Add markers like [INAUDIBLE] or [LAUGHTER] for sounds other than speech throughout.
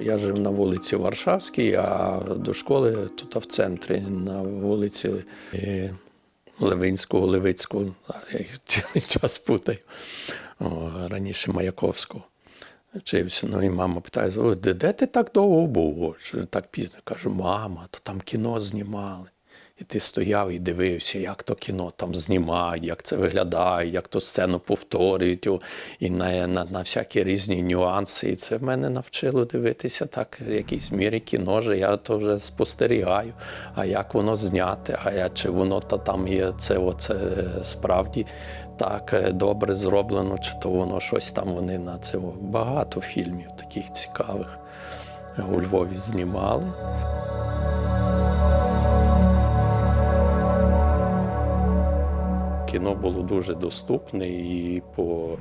Я жив на вулиці Варшавській, а до школи тут в центрі, на вулиці е, Левинського, Левицького, я їх [LAUGHS] цілий час путаю. О, раніше Маяковського. Вчився. Ну і мама питає: де, де ти так довго був? Так пізно. Кажу, мама, то там кіно знімали. І ти стояв і дивився, як то кіно там знімають, як це виглядає, як то сцену повторюють, і на, на, на всякі різні нюанси. І це в мене навчило дивитися так, в якійсь мірі кіно, же я то вже спостерігаю. А як воно зняте, а я, чи воно та там є це оце справді так е, добре зроблено, чи то воно щось там вони на це багато фільмів таких цікавих е, у Львові знімали. Кіно було дуже доступне і по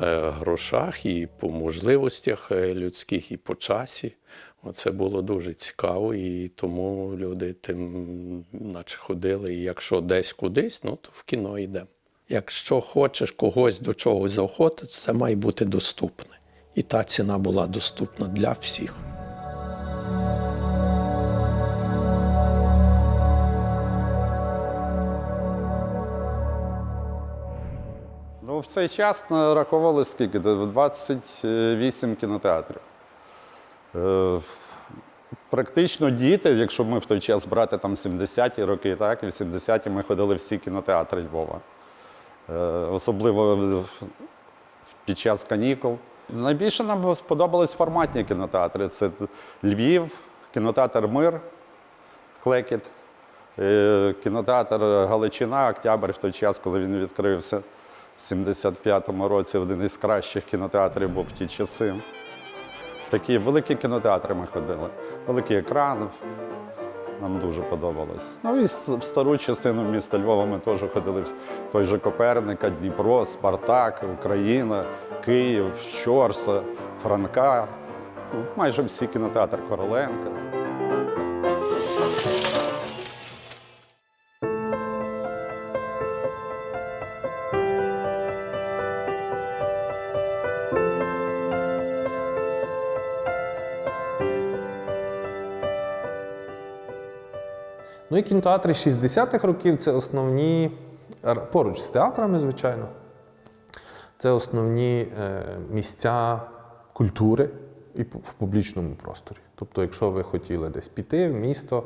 е, грошах, і по можливостях е, людських, і по часі. Оце було дуже цікаво, і тому люди тим, наче ходили. І якщо десь кудись, ну то в кіно йдемо. Якщо хочеш когось до чогось заохотити, це має бути доступне. І та ціна була доступна для всіх. В цей час нараховували скільки? 28 кінотеатрів. Е, Практично діти, якщо ми в той час брати там 70-ті роки, так, 80-ті ми ходили всі кінотеатри Львова. Е, Особливо під час канікул. Найбільше нам сподобались форматні кінотеатри. Це Львів, кінотеатр Мир, Клекіт, е, кінотеатр Галичина, Октябрь в той час, коли він відкрився. В 75-му році один із кращих кінотеатрів був в ті часи. Такі великі кінотеатри ми ходили. Великий екран. Нам дуже подобалось. Ну і в стару частину міста Львова ми теж ходили в той же Коперника, Дніпро, Спартак, Україна, Київ, Щорса, Франка. Ну, майже всі кінотеатри Короленка. Ну і кінотеатри 60-х років це основні, поруч з театрами, звичайно, це основні е, місця культури і в публічному просторі. Тобто, якщо ви хотіли десь піти в місто,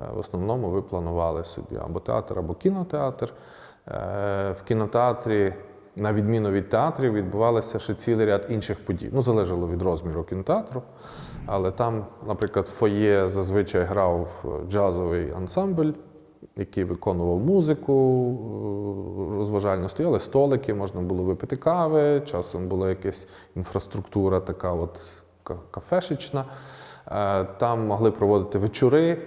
е, в основному ви планували собі або театр, або кінотеатр. Е, В кінотеатрі, на відміну від театрів, відбувалося ще цілий ряд інших подій. Ну, залежало від розміру кінотеатру. Але там, наприклад, фоє зазвичай грав е, джазовий ансамбль, який виконував музику, е, розважально стояли столики, можна було випити кави, часом була якась інфраструктура така от кафешечна. Е, Там могли проводити вечори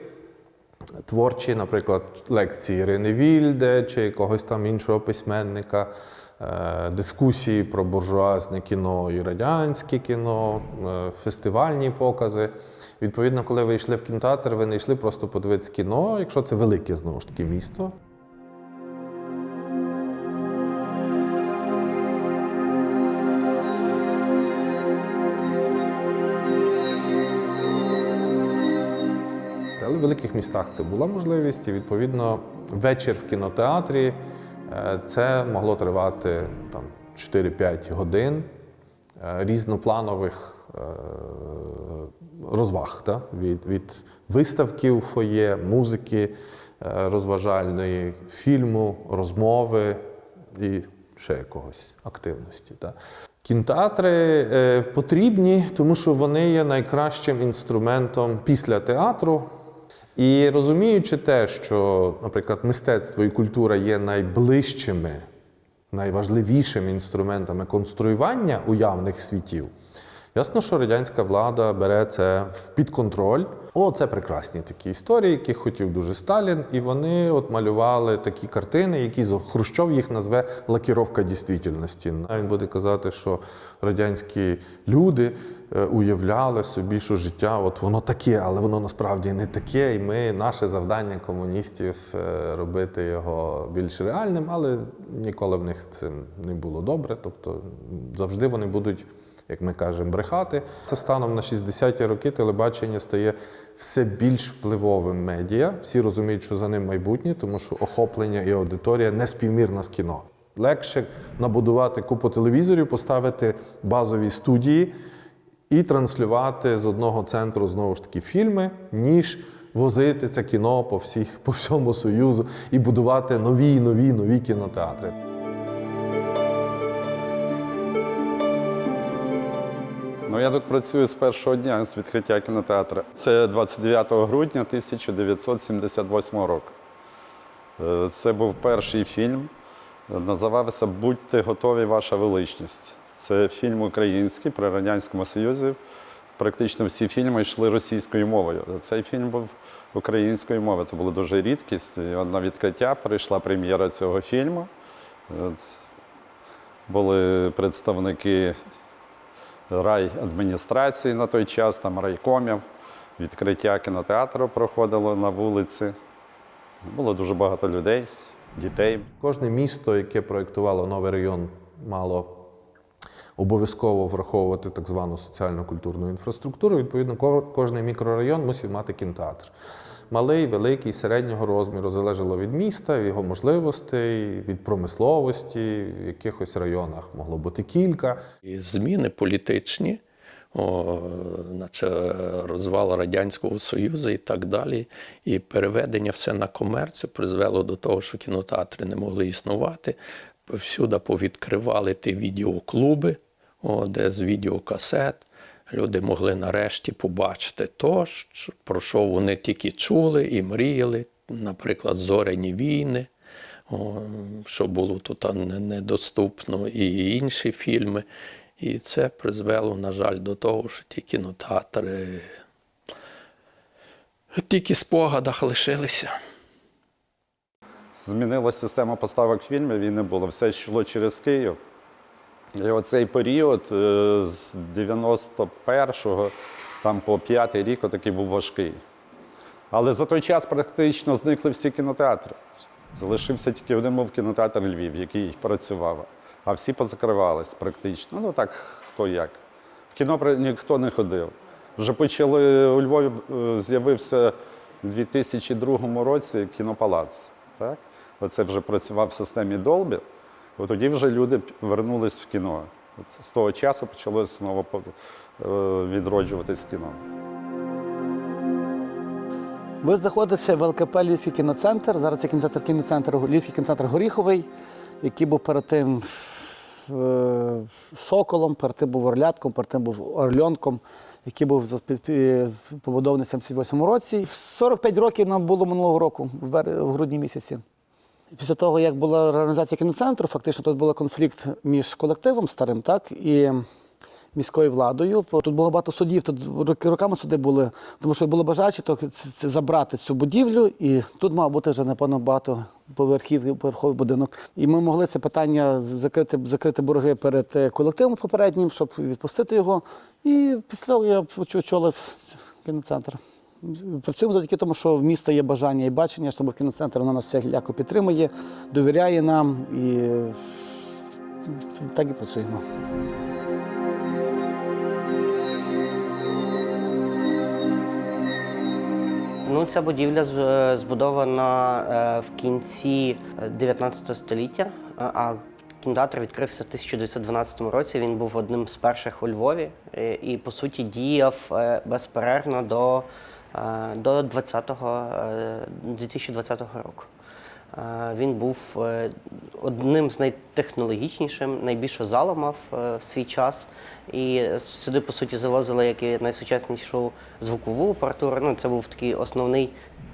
творчі, наприклад, лекції Ірини Вільде чи якогось там іншого письменника, дискусії про буржуазне кіно і радянське кіно, е, фестивальні покази. Відповідно, коли ви йшли в кінотеатр, ви не йшли просто подивитися кіно, якщо це велике знову ж таки місто. Але в великих містах це була можливість, і відповідно вечір в кінотеатрі е, це могло тривати там 4-5 годин е, різнопланових е, розваг та? від, від виставки у фоє, музики е, розважальної, фільму, розмови і ще якогось активності. Та? Кінотеатри е, потрібні, тому що вони є найкращим інструментом після театру. І розуміючи те, що, наприклад, мистецтво і культура є найближчими, найважливішими інструментами конструювання уявних світів, ясно, що радянська влада бере це в- під контроль. О, це прекрасні такі історії, які хотів дуже Сталін, і вони от малювали такі картини, які з- Хрущов їх назве лакіровка дійсності. Він буде казати, що радянські люди е, уявляли собі, що життя от воно таке, але воно насправді не таке. І ми наше завдання комуністів е, робити його більш реальним, але ніколи в них це не було добре. Тобто завжди вони будуть як ми кажемо, брехати. Це станом на 60-ті роки телебачення стає все більш впливовим медіа. Всі розуміють, що за ним майбутнє, тому що охоплення і аудиторія не співмірна з кіно. Легше набудувати купу телевізорів, поставити базові студії і транслювати з одного центру знову ж таки фільми, ніж возити це кіно по, всіх, по всьому Союзу і будувати нові, нові, нові кінотеатри. Ну, я тут працюю з першого дня з відкриття кінотеатру. Це 29 грудня 1978 року. Е, Це був перший фільм. Називався Будьте готові, ваша величність. Це фільм український при Радянському Союзі. Практично всі фільми йшли російською мовою. Цей фільм був українською мовою. Це була дуже рідкість. І на відкриття прийшла прем'єра цього фільму. Були представники райадміністрації на той час, там райкомів. Відкриття кінотеатру проходило на вулиці. Було дуже багато людей, дітей. Кожне місто, яке проєктувало новий район, мало обов'язково враховувати так звану соціально-культурну інфраструктуру. Відповідно, кожний мікрорайон мусив мати кінотеатр. Малий, великий, середнього розміру залежало від міста, від його можливостей, від промисловості. В якихось районах могло бути кілька. І зміни політичні, о, наче розвал Радянського Союзу і так далі. І переведення все на комерцію призвело до того, що кінотеатри не могли існувати. Всюди повідкривали ті відеоклуби, о, де з відеокасет. Люди могли нарешті побачити то, про що вони тільки чули і мріяли, наприклад, зоряні війни, що було тут недоступно, і інші фільми. І це призвело, на жаль, до того, що ті кінотеатри тільки в спогадах лишилися. Змінилася система поставок фільмів не було. Все йшло через Київ. І оцей період е, з 91-го там по п'ятий рік отакий був важкий. Але за той час практично зникли всі кінотеатри. Залишився тільки один був кінотеатр Львів, який працював. А всі позакривались практично. Ну так, хто як. В кіно ніхто не ходив. Вже почали у Львові е, з'явився у 2002 році кінопалац. Так? Оце вже працював в системі Долбі. От тоді вже люди вернулись в кіно. От з того часу почалося знову е, відроджуватись кіно. Ви знаходитеся в ЛКП Львівський кіноцентр. Зараз це кіноцентр кіноцентр Львівський кіноцентр Горіховий, який був перед тим е, Соколом, перед тим був Орлятком, перед тим був Орльонком, який був побудований в 78 році. 45 років нам було минулого року, в грудні місяці. Після того, як була реорганізація кіноцентру, фактично тут був конфлікт між колективом старим, так і міською владою. Тут було багато судів, тут роками суди були, тому що було бажаючі то це- забрати цю будівлю, і тут мав бути вже напевно багато поверхів, поверховий будинок. І ми могли це питання закрити, закрити борги перед е, колективом попереднім, щоб відпустити його. І після того я очо- очолив кіноцентр. Працюємо завдяки тому, що в міста є бажання і бачення, щоб кіноцентр вона нас всіляко підтримує, довіряє нам і так і працюємо. Ну, ця будівля е, збудована е, в кінці 19 століття, е, а кінотеатр відкрився в 1912 році. Він був одним з перших у Львові і, по суті, діяв безперервно до, до 20-го, е, 2020 року. Е, Він був е, одним з найтехнологічнішим, найбільшу залу мав е, в свій час. І сюди, по суті, завозили як і найсучаснішу звукову апаратуру. Ну, це був такий основний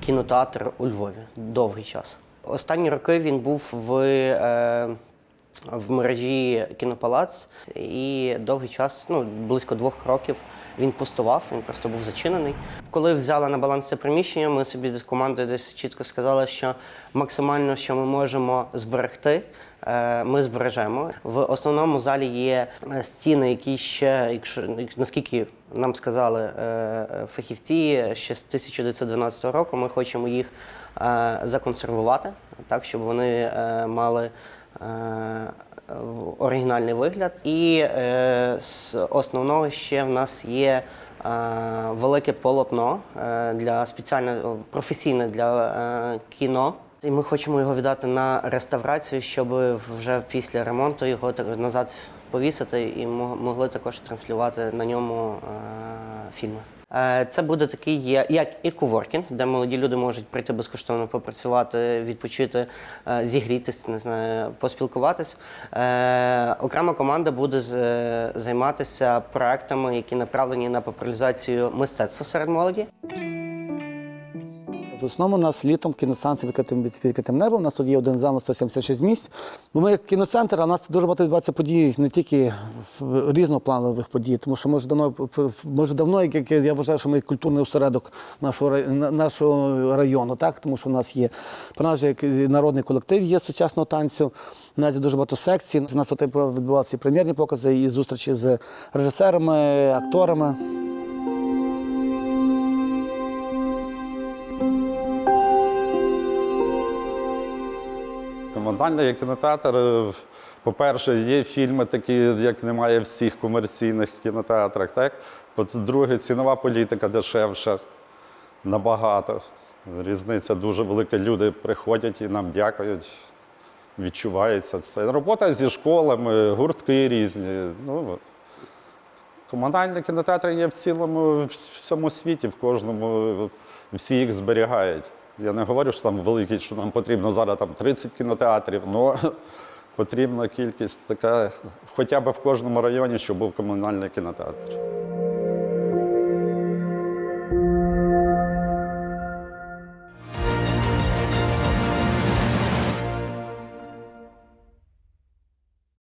кінотеатр у Львові довгий час. Останні роки він був в, е, в мережі Кінопалац і довгий час, ну близько двох років, він пустував, він просто був зачинений. Коли взяли на баланс це приміщення, ми собі з командою десь чітко сказали, що максимально, що ми можемо зберегти, е, ми збережемо. В основному залі є е, стіни, які ще, якщо наскільки нам сказали е, фахівці, ще з 1912 року, ми хочемо їх законсервувати, так щоб вони мали. Е, оригінальний вигляд. І е, з основного ще в нас є е, велике полотно для спеціально професійне для кіно. І ми хочемо його віддати на реставрацію, щоб вже після ремонту його назад повісити і могли також транслювати на ньому фільми. Е, Це буде такий є- як і коворкінг, де молоді люди можуть прийти безкоштовно попрацювати, відпочити, зігрітися, не знаю, поспілкуватись. Е, Окрема команда буде е, займатися проектами, які направлені на популяризацію мистецтва серед молоді. В основному у нас літом кіностанція відкритим, відкритим небом. У нас тут є один зал на 176 місць. Бо ми як кіноцентр, а у нас дуже багато відбувається подій, не тільки в- різнопланових подій, тому що ми вже давно, ми вже давно, як я вважаю, що ми культурний осередок нашого, нашого району, так? тому що у нас є про нас як народний колектив є сучасного танцю. У нас є дуже багато секцій. У нас тут відбувалися і прем'єрні покази, і зустрічі з режисерами, акторами. Комунальний кінотеатр, по-перше, є фільми такі, як немає в всіх комерційних кінотеатрах. Так? По-друге, цінова політика дешевша набагато. Різниця дуже велика. Люди приходять і нам дякують. Відчувається це. Робота зі школами, гуртки різні. Ну, комунальні кінотеатри є в цілому в всьому світі, в кожному всі їх зберігають. Я не говорю, що там великий, що нам потрібно зараз там 30 кінотеатрів, але потрібна кількість така, хоча б в кожному районі, щоб був комунальний кінотеатр.